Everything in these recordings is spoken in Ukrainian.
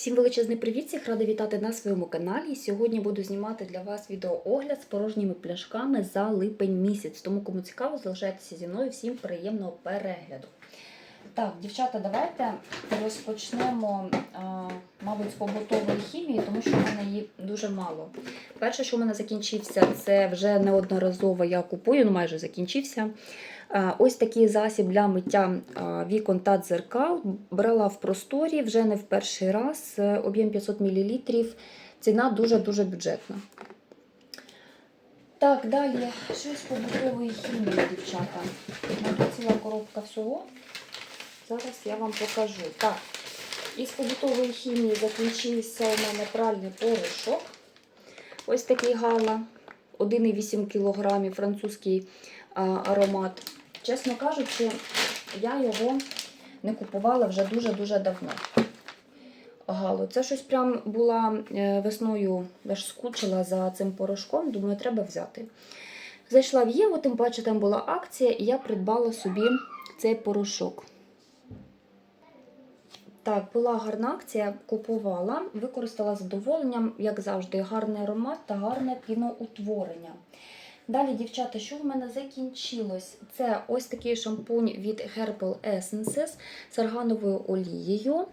Всім величезний привіт! Всіх рада вітати на своєму каналі. Сьогодні буду знімати для вас відеоогляд з порожніми пляшками за липень місяць. Тому кому цікаво, залишайтеся зі мною. Всім приємного перегляду. Так, дівчата, давайте розпочнемо, мабуть, з побутової хімії, тому що в мене її дуже мало. Перше, що в мене закінчився, це вже неодноразово я купую, ну майже закінчився. Ось такий засіб для миття вікон та дзеркал. Брала в просторі вже не в перший раз. Е, Об'єм 500 мл. Ціна дуже-дуже бюджетна. Так, далі щось побутової хімії, дівчата. Тут ціла коробка всього. Зараз я вам покажу. Так, із побутової хімії закінчився у мене пральний порошок. Ось такий гала. 1,8 кг французький аромат. Чесно кажучи, я його не купувала вже дуже-дуже давно. Галу. Це щось прям була е, весною, аж скучила за цим порошком, думаю, треба взяти. Зайшла в Єву, тим паче там була акція, і я придбала собі цей порошок. Так, була гарна акція, купувала, використала задоволенням, як завжди, гарний аромат та гарне піноутворення. Далі, дівчата, що в мене закінчилось? Це ось такий шампунь від Herbal Essences з аргановою олією.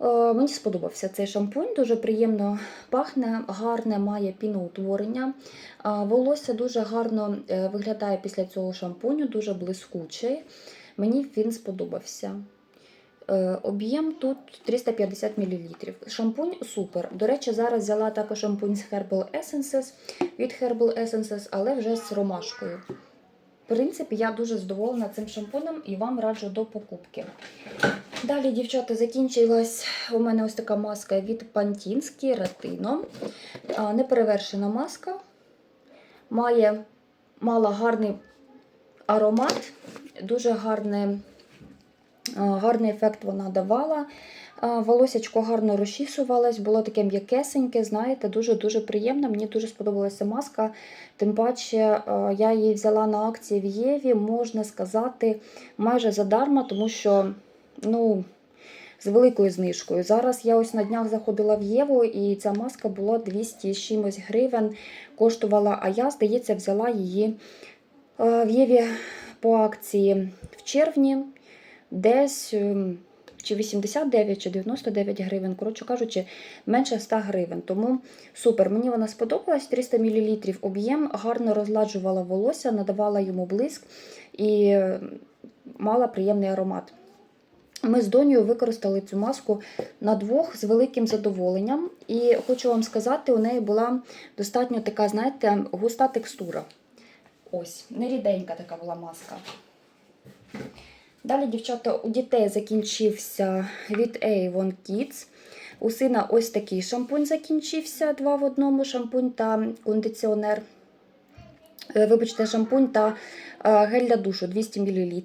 Е, Мені сподобався цей шампунь, дуже приємно пахне, гарне має піноутворення. Волосся дуже гарно е, виглядає після цього шампуню, дуже блискучий. Мені він сподобався. Е, Об'єм тут 350 мл. Шампунь супер. До речі, зараз взяла також шампунь з Herbal Essences від Herbal Essences, але вже з ромашкою. В принципі, я дуже задоволена цим шампунем і вам раджу до покупки. Далі, дівчата, закінчилась у мене ось така маска від Pantene Ретино. Неперевершена маска. Має, мала гарний аромат, дуже гарне, гарний ефект вона давала. Волосячко гарно розчісувалось, було таке м'якесеньке, знаєте, дуже-дуже приємно. Мені дуже сподобалася маска. Тим паче, я її взяла на акції в Єві, можна сказати, майже задарма, тому що ну, з великою знижкою. Зараз я ось на днях заходила в Єву, і ця маска була 200 з чимось гривень коштувала, а я, здається, взяла її в Єві по акції в червні десь ем, чи 89 чи 99 гривень, коротше кажучи, менше 100 гривень. Тому супер. Мені вона сподобалась. 300 мл об'єм, гарно розладжувала волосся, надавала йому блиск і е, мала приємний аромат. Ми з Донію використали цю маску на двох з великим задоволенням. І хочу вам сказати, у неї була достатньо така, знаєте, густа текстура. Ось, не ріденька така була маска. Далі, дівчата, у дітей закінчився від Avon Kids. У сина ось такий шампунь закінчився, два в одному шампунь та кондиціонер. Е, Вибачте, шампунь та е, гель для душу 200 мл.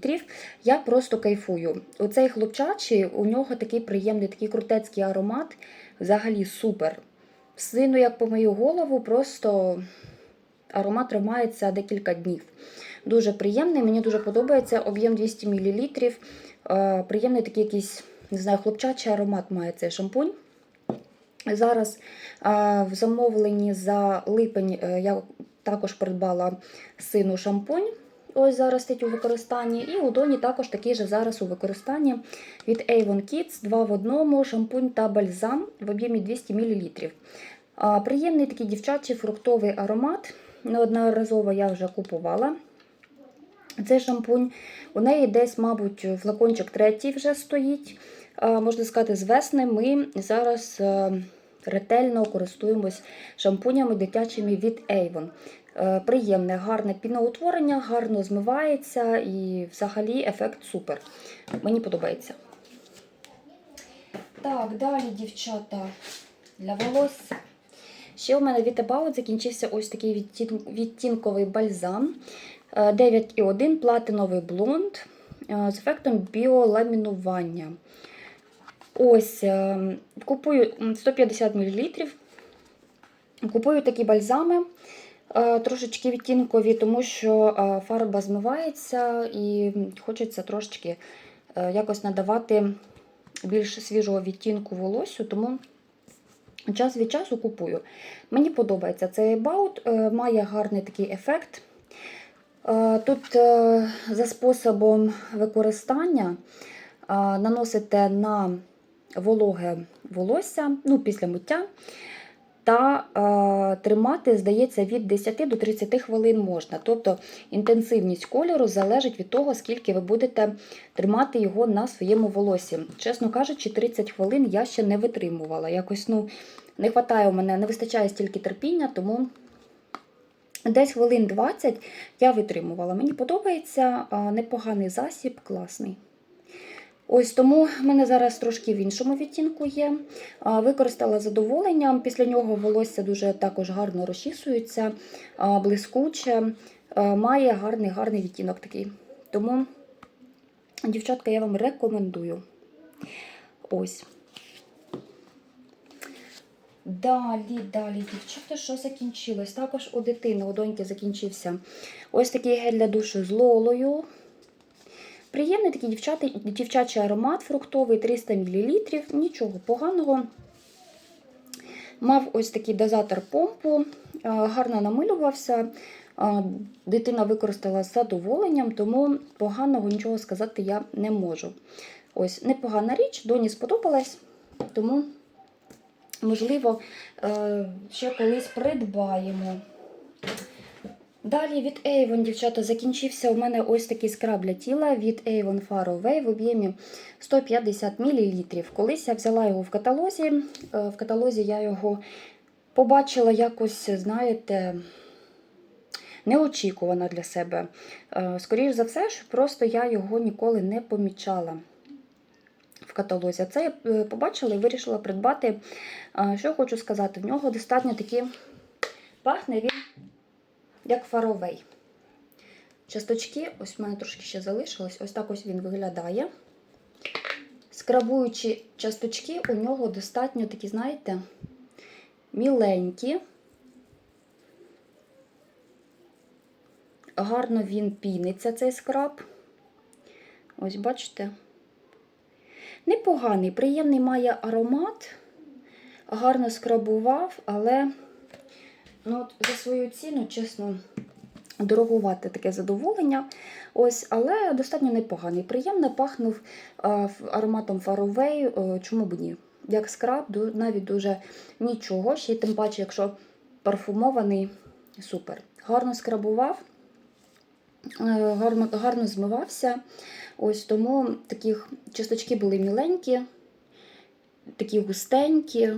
Я просто кайфую. Оцей хлопчачий, у нього такий приємний, такий крутецький аромат. Взагалі супер. Сину, як по мою голову, просто аромат тримається декілька днів. Дуже приємний, мені дуже подобається. Об'єм 200 мл. Е, Приємний такий якийсь, не знаю, хлопчачий аромат має цей шампунь. Зараз в замовленні за липень е, я також придбала сину шампунь. Ось зараз стоїть у використанні. І у Доні також такий же зараз у використанні від Avon Kids 2 в одному шампунь та бальзам в об'ємі 200 мл. Приємний такий дівчачий фруктовий аромат. Неодноразово я вже купувала. Цей шампунь. У неї десь, мабуть, флакончик третій вже стоїть. Можна сказати, з весни ми зараз е, ретельно користуємось шампунями дитячими від Avon. Е, Приємне, гарне піноутворення, гарно змивається і взагалі ефект супер. Мені подобається. Так, далі, дівчата, для волосся. Ще у мене від About закінчився ось такий відтінковий бальзам. Е, 9,1 платиновий блонд е, з ефектом біоламінування. Ось, е, купую 150 мл. Купую такі бальзами, е, трошечки відтінкові, тому що фарба змивається і хочеться трошечки якось надавати більш свіжого відтінку волосю, тому час від часу купую. Мені подобається цей баут, має гарний такий ефект. Е, Тут е, за способом використання е, наносите на вологе волосся ну, після миття. Та тримати, здається, від 10 до 30 хвилин можна. Тобто інтенсивність кольору залежить від того, скільки ви будете тримати його на своєму волосі. Чесно кажучи, 30 хвилин я ще не витримувала. Якось ну, не вистачає у мене, не вистачає стільки терпіння, тому десь хвилин 20 я витримувала. Мені подобається непоганий засіб, класний. Ось тому в мене зараз трошки в іншому відтінку є. Використала задоволенням. Після нього волосся дуже також гарно розчісується, блискуче, має гарний гарний відтінок такий. Тому, дівчатка, я вам рекомендую. Ось. Далі, далі, дівчата, що закінчилось? Також у дитини, у доньки закінчився ось такий гель для душу з лолою. Приємний такий дівчата, дівчачий аромат фруктовий 300 мл, нічого поганого. Мав ось такий дозатор помпу, гарно намилювався. Дитина використала з задоволенням, тому поганого нічого сказати я не можу. Ось непогана річ, доні сподобалась, тому, можливо, е, ще колись придбаємо. Далі від Avon, дівчата, закінчився у мене ось такий скраб для тіла від Avon Far Away в об'ємі 150 мл. Колись я взяла його в каталозі. Е, В каталозі я його побачила якось, знаєте, неочікувано для себе. Е, Скоріше за все, що просто я його ніколи не помічала. В каталозі. Це я е, побачила і вирішила придбати. Що хочу сказати, в нього достатньо такі пахне він як фаровей. Часточки, ось в мене трошки ще залишилось, ось так ось він виглядає. Скрабуючі часточки у нього достатньо такі, знаєте, міленькі. Гарно він піниться, цей скраб. Ось, бачите? Непоганий, приємний має аромат, гарно скрабував, але Ну, от За свою ціну, чесно, дорогувати таке задоволення. Ось, Але достатньо непоганий. Приємно пахнув ароматом фаровей, чому б ні. Як скраб, навіть дуже нічого. Ще й тим паче, якщо парфумований, супер. Гарно скрабував, е, гарно гарно змивався. Ось Тому такі часточки були міленькі, такі густенькі.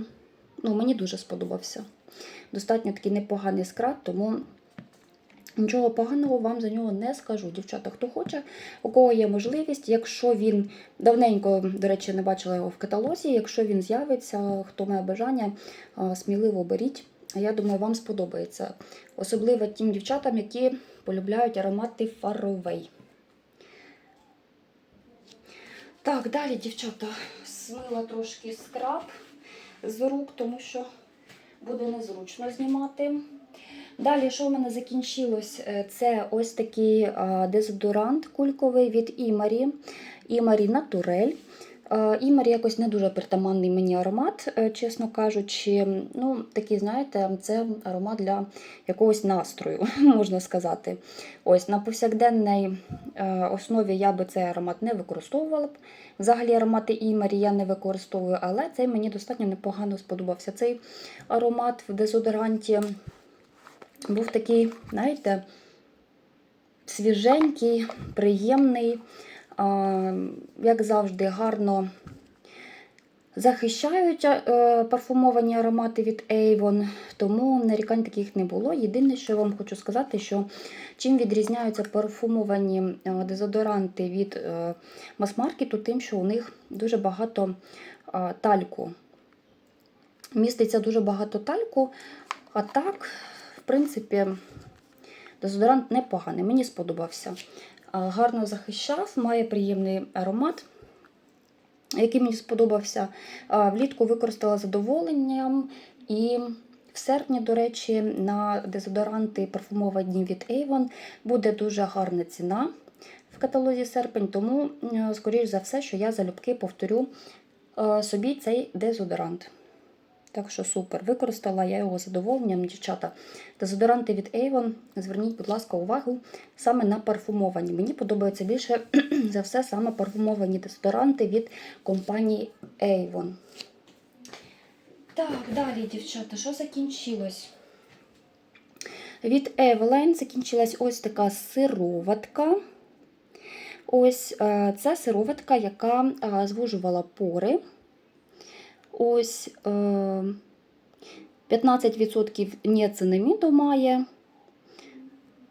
Ну, Мені дуже сподобався достатньо такий непоганий скраб, тому нічого поганого вам за нього не скажу. Дівчата, хто хоче, у кого є можливість, якщо він давненько, до речі, не бачила його в каталозі, якщо він з'явиться, хто має бажання, сміливо беріть. Я думаю, вам сподобається. Особливо тим дівчатам, які полюбляють аромати фаровей. Так, далі, дівчата, смила трошки скраб з рук, тому що буде незручно знімати. Далі, що в мене закінчилось, е, це ось такий дезодорант кульковий від Імарі. Імарі Натурель. Імарі якось не дуже притаманний мені аромат, е, чесно кажучи. Ну, такий, знаєте, це аромат для якогось настрою, можна сказати. Ось На повсякденній е, основі я би цей аромат не використовувала б. Взагалі аромати Імарі я не використовую, але цей мені достатньо непогано сподобався. Цей аромат в дезодоранті був такий, знаєте, свіженький, приємний як завжди, гарно захищають е, парфумовані аромати від Avon, тому нарікань таких не було. Єдине, що я вам хочу сказати, що чим відрізняються парфумовані е, дезодоранти від е, мас-маркету, тим, що у них дуже багато тальку. Міститься дуже багато тальку, а так, в принципі, дезодорант непоганий, мені сподобався гарно захищав, має приємний аромат, який мені сподобався. Влітку використала задоволенням і. В серпні, до речі, на дезодоранти парфумовані від Avon буде дуже гарна ціна в каталозі серпень, тому, скоріш за все, що я залюбки повторю е, собі цей дезодорант. Так що супер. Використала я його задоволенням, дівчата. Дезодоранти від Avon, зверніть, будь ласка, увагу саме на парфумовані. Мені подобаються більше за все саме парфумовані дезодоранти від компанії Avon. Так, далі, дівчата, що закінчилось? Від Eveline закінчилась ось така сироватка. Ось е, це сироватка, яка е, звужувала пори. Ось е, 15% ніацинаміду має.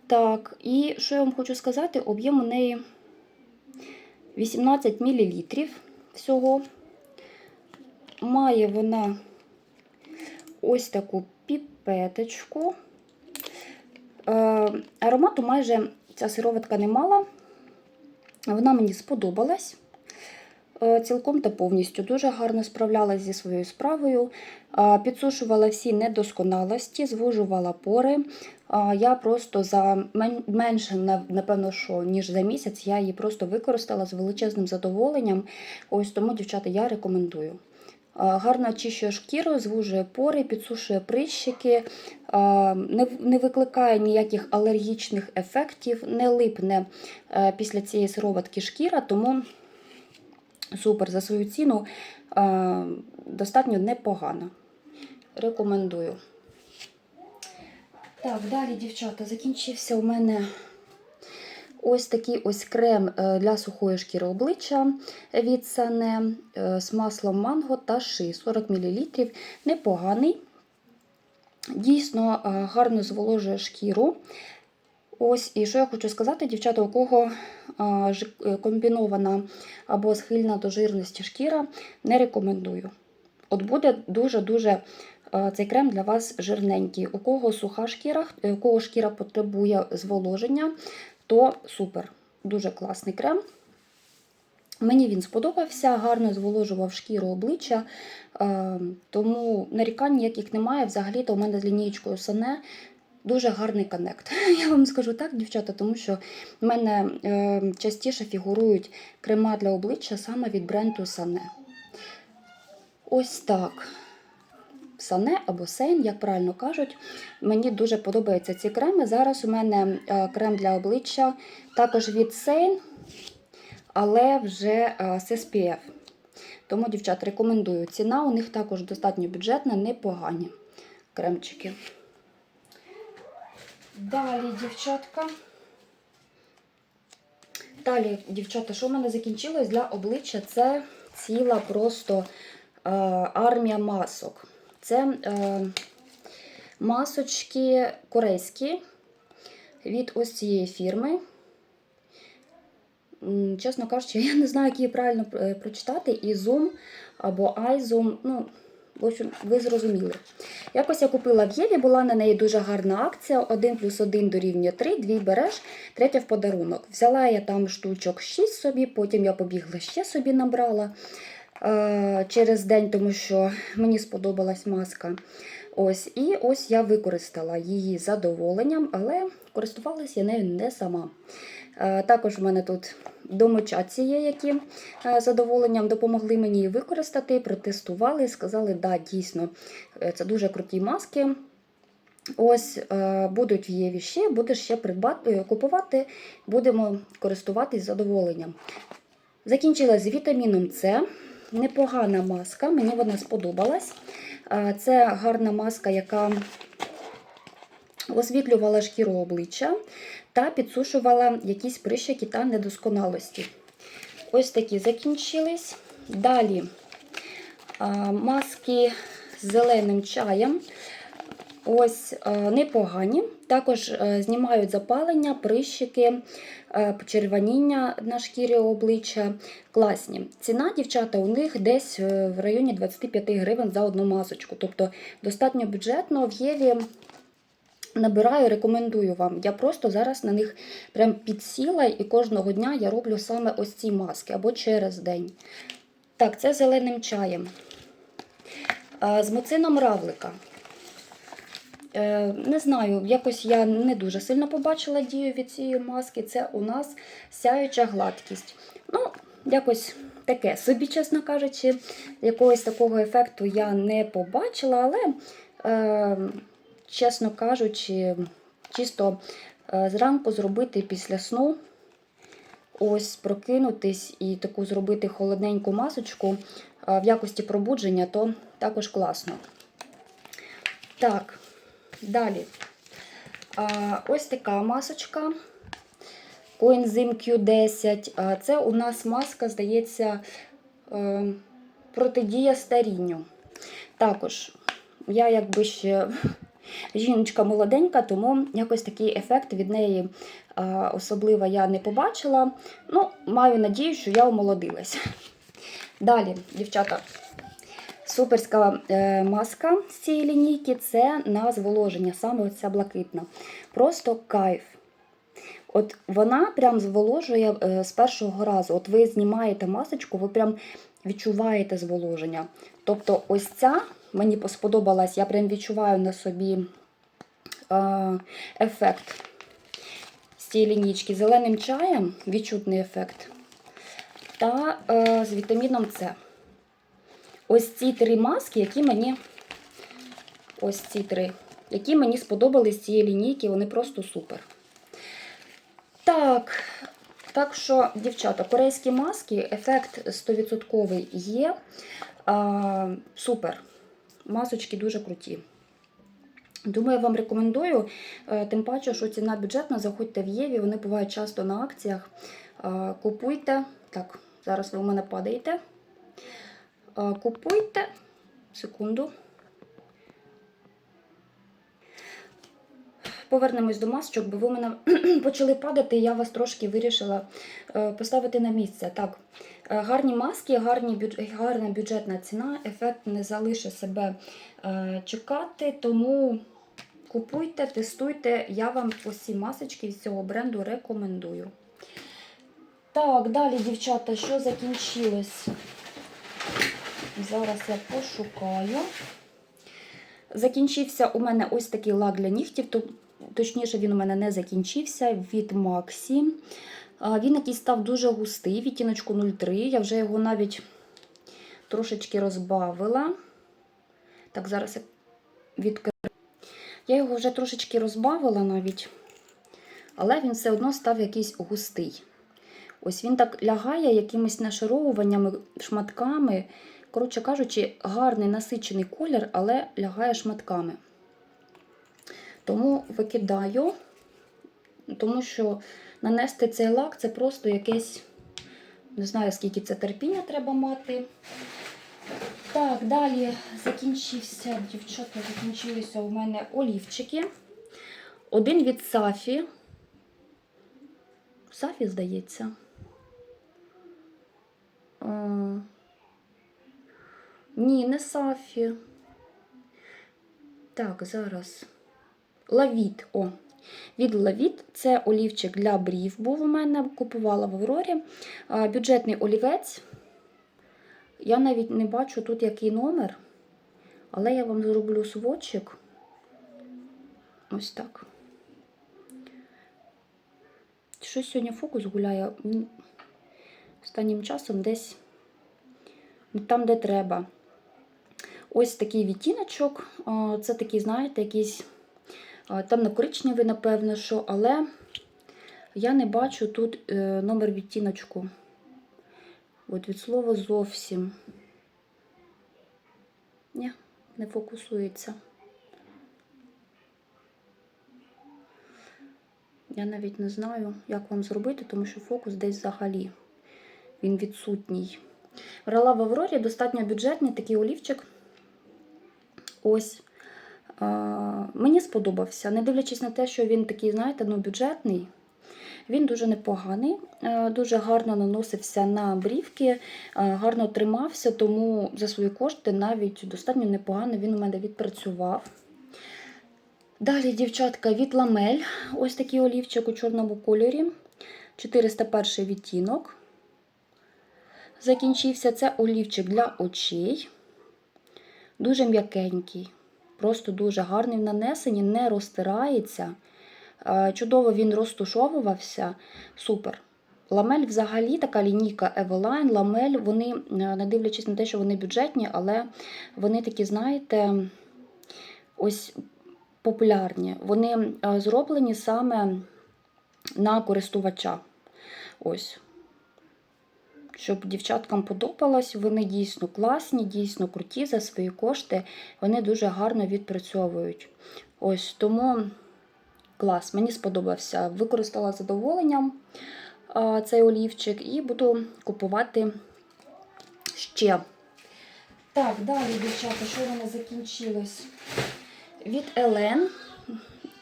Так, і що я вам хочу сказати, об'єм у неї 18 мл всього. Має вона ось таку піпеточку. Е, аромату майже ця сироватка не мала. Вона мені сподобалась. Е, Цілком та повністю дуже гарно справлялась зі своєю справою, Е, підсушувала всі недосконалості, звужувала пори. Е, Я просто за менше, напевно, що ніж за місяць, я її просто використала з величезним задоволенням. Ось тому, дівчата, я рекомендую. Гарно очищує шкіру, звужує пори, підсушує прищики, не, викликає ніяких алергічних ефектів, не липне після цієї сироватки шкіра, тому супер за свою ціну е, достатньо непогано. Рекомендую. Так, далі, дівчата, закінчився у мене ось такий ось крем е, для сухої шкіри обличчя від Сане е, з маслом манго та ши 40 мл. Непоганий. Дійсно гарно зволожує шкіру. Ось, і що я хочу сказати, дівчата, у кого комбінована або схильна до жирності шкіра, не рекомендую. От буде дуже-дуже е, цей крем для вас жирненький. У кого суха шкіра, е, у кого шкіра потребує зволоження, то супер. Дуже класний крем. Мені він сподобався, гарно зволожував шкіру обличчя, е, тому нарікань ніяких немає. Взагалі-то у мене з лінієчкою Сане дуже гарний коннект. Я вам скажу так, дівчата, тому що в мене е, частіше фігурують крема для обличчя саме від бренду Сане. Ось так. Сане або Сейн, як правильно кажуть. Мені дуже подобаються ці креми. Зараз у мене е, крем для обличчя також від Сейн, але вже е, з SPF. Тому, дівчат, рекомендую. Ціна у них також достатньо бюджетна, непогані кремчики. Далі, дівчатка. Далі, дівчата, що в мене закінчилось для обличчя? Це ціла просто е, армія масок. Це е, масочки корейські від ось цієї фірми. Чесно кажучи, я не знаю, як її правильно е, прочитати. Ізум або Айзум. Ну, в общем, ви зрозуміли. Якось я купила в Єві, була на неї дуже гарна акція. 1 плюс 1 дорівнює 3, дві береш, третя в подарунок. Взяла я там штучок 6 собі, потім я побігла ще собі набрала е, через день, тому що мені сподобалась маска. Ось, І ось я використала її задоволенням, але користувалася я нею не сама. Е, Також в мене тут домочадці є, які е, задоволенням допомогли мені її використати, протестували, сказали, да, дійсно, е, це дуже круті маски. Ось будуть в Єві ще, будеш ще придбати, купувати, будемо користуватись задоволенням. Закінчила з вітаміном С. Непогана маска, мені вона сподобалась. Це гарна маска, яка освітлювала шкіру обличчя та підсушувала якісь прищики та недосконалості. Ось такі закінчились. Далі маски з зеленим чаєм. Ось непогані. Також знімають запалення, прищики, почервоніння на шкірі обличчя. Класні. Ціна, дівчата, у них десь е, в районі 25 гривень за одну масочку. Тобто достатньо бюджетно в Єві. Набираю, рекомендую вам. Я просто зараз на них прям підсіла і кожного дня я роблю саме ось ці маски або через день. Так, це зеленим чаєм. З муцином равлика. Е, Не знаю, якось я не дуже сильно побачила дію від цієї маски. Це у нас сяюча гладкість. Ну, якось таке собі, чесно кажучи, якогось такого ефекту я не побачила, але, е, чесно кажучи, чисто е, зранку зробити після сну, ось прокинутись і таку зробити холодненьку масочку е, в якості пробудження, то також класно. Так, далі. Ось така масочка. Коензим Q10. Це у нас маска, здається, е, протидія старінню. Також я якби ще жіночка молоденька, тому якось такий ефект від неї а, особливо я не побачила. Ну, маю надію, що я омолодилась. Далі, дівчата, суперська е, маска з цієї лінійки це на зволоження, саме оця блакитна. Просто кайф. От вона прям зволожує е, з першого разу. От ви знімаєте масочку, ви прям відчуваєте зволоження. Тобто, ось ця мені сподобалась, я прям відчуваю на собі е, ефект з цієї лінійки. Зеленим чаєм відчутний ефект. Та е, з вітаміном С. Ось ці три маски, які мені ось ці три, які мені сподобались з цієї лінійки, вони просто супер. Так, так що, дівчата, корейські маски, ефект 100% є. А, супер. Масочки дуже круті. Думаю, вам рекомендую. Е, Тим паче, що ціна бюджетна, заходьте в Єві, вони бувають часто на акціях. Е, Купуйте. Так, зараз ви у мене падаєте. Е, Купуйте. Секунду. Повернемось до масочок, бо ви мене почали падати, я вас трошки вирішила поставити на місце. Так, гарні маски, гарні, гарна бюджетна ціна, ефект не залишить себе чекати, тому купуйте, тестуйте. Я вам ці масочки з цього бренду рекомендую. Так, далі, дівчата, що закінчилось? Зараз я пошукаю. Закінчився у мене ось такий лак для нігтів. Точніше, він у мене не закінчився від Максі. Він якийсь став дуже густий, відтіночку 0,3. Я вже його навіть трошечки розбавила. Так, зараз я відкрию. Я його вже трошечки розбавила навіть, але він все одно став якийсь густий. Ось він так лягає якимись нашаровуваннями, шматками. Коротше кажучи, гарний насичений колір, але лягає шматками. Тому викидаю, тому що нанести цей лак це просто якесь, не знаю, скільки це терпіння треба мати. Так, далі закінчився, дівчата, закінчилися у мене олівчики. Один від Сафі. Сафі, здається. А, ні, не Сафі. Так, зараз. Лавіт. О, від Лавіт це олівчик для брів був у мене, купувала в Аврорі. Бюджетний олівець. Я навіть не бачу тут який номер, але я вам зроблю сводчик. Ось так. Щось сьогодні фокус гуляє. Останнім часом десь там, де треба. Ось такий відтіночок. Це такий, знаєте, якийсь а, темно-коричневий, напевно, що, але я не бачу тут е, номер відтіночку. От від слова зовсім. Ні, не фокусується. Я навіть не знаю, як вам зробити, тому що фокус десь взагалі він відсутній. Брала в Аврорі достатньо бюджетний такий олівчик. Ось. Мені сподобався. Не дивлячись на те, що він такий, знаєте, ну, бюджетний. Він дуже непоганий, е, дуже гарно наносився на брівки, е, гарно тримався, тому за свої кошти навіть достатньо непогано він у мене відпрацював. Далі, дівчатка, від ламель. Ось такий олівчик у чорному кольорі. 401 відтінок. Закінчився це олівчик для очей. Дуже м'якенький, просто дуже гарний в нанесенні, не розтирається. Е, Чудово він розтушовувався. Супер. Ламель взагалі така лінійка Eveline, ламель, вони, е, не дивлячись на те, що вони бюджетні, але вони такі, знаєте, ось популярні. Вони е, зроблені саме на користувача. Ось. Щоб дівчаткам подобалось, вони дійсно класні, дійсно круті за свої кошти. Вони дуже гарно відпрацьовують. Ось тому клас, мені сподобався. Використала з задоволенням цей олівчик і буду купувати ще. Так, далі, дівчата, що в мене закінчилось? Від Елен.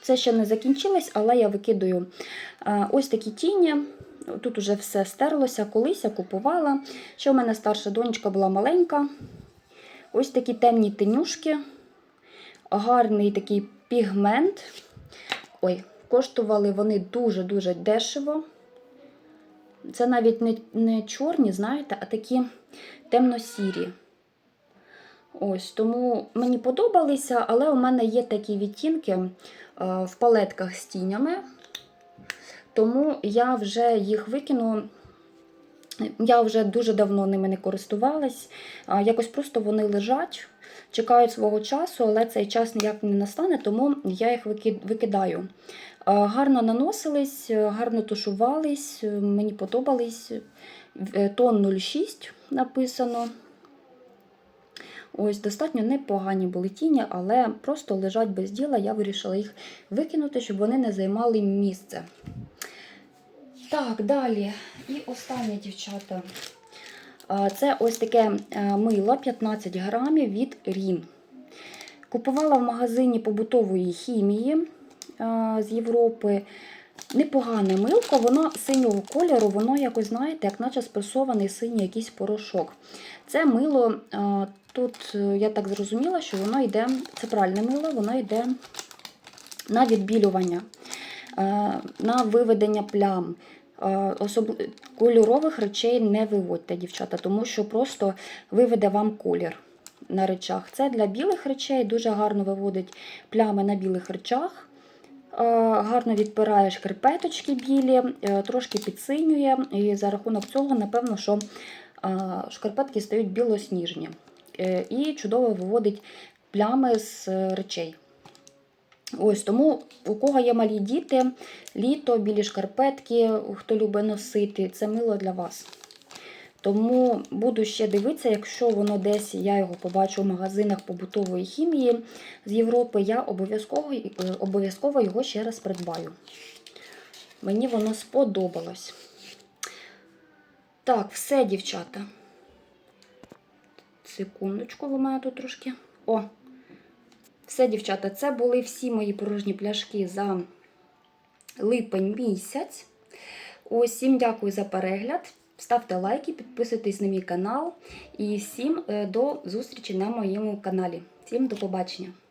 Це ще не закінчилось, але я викидаю ось такі тіні. Тут уже все стерлося, колись я купувала. Ще у мене старша донечка була маленька. Ось такі темні тенюшки, гарний такий пігмент. Ой, коштували вони дуже-дуже дешево. Це навіть не, не чорні, знаєте, а такі темно-сірі. Ось, тому мені подобалися, але у мене є такі відтінки е, в палетках з тінями. Тому я вже їх викину. Я вже дуже давно ними не користувалась. Якось просто вони лежать, чекають свого часу, але цей час ніяк не настане, тому я їх викидаю. Гарно наносились, гарно тушувались, мені подобались. Е, Тон 06 написано. Ось достатньо непогані були тіні, але просто лежать без діла. Я вирішила їх викинути, щоб вони не займали місце. Так, далі. І останнє, дівчата. Це ось таке е, мило 15 грамів від Рін. Купувала в магазині побутової хімії з Європи. Непогане милко, воно синього кольору, воно якось, знаєте, як наче спресований синій якийсь порошок. Це мило, тут е, я так зрозуміла, що воно йде, це пральне мило, воно йде на відбілювання, е, на виведення плям. Е, Особ... Кольорових речей не виводьте, дівчата, тому що просто виведе вам колір на речах. Це для білих речей дуже гарно виводить плями на білих речах. Е, Гарно відпирає шкарпеточки білі, е, трошки підсинює, і за рахунок цього, напевно, що е, шкарпетки стають білосніжні. Е, І чудово виводить плями з е, речей. Ось тому, у кого є малі діти, літо, білі шкарпетки, хто любить носити, це мило для вас. Тому буду ще дивитися, якщо воно десь я його побачу в магазинах побутової хімії з Європи, я обов'язково е, обов'язково його ще раз придбаю. Мені воно сподобалось. Так, все, дівчата. Секундочку, у мене тут трошки. О! Все, дівчата, це були всі мої порожні пляшки за липень місяць. Всім дякую за перегляд. Ставте лайки, підписуйтесь на мій канал. І всім е, до зустрічі на моєму каналі. Всім до побачення!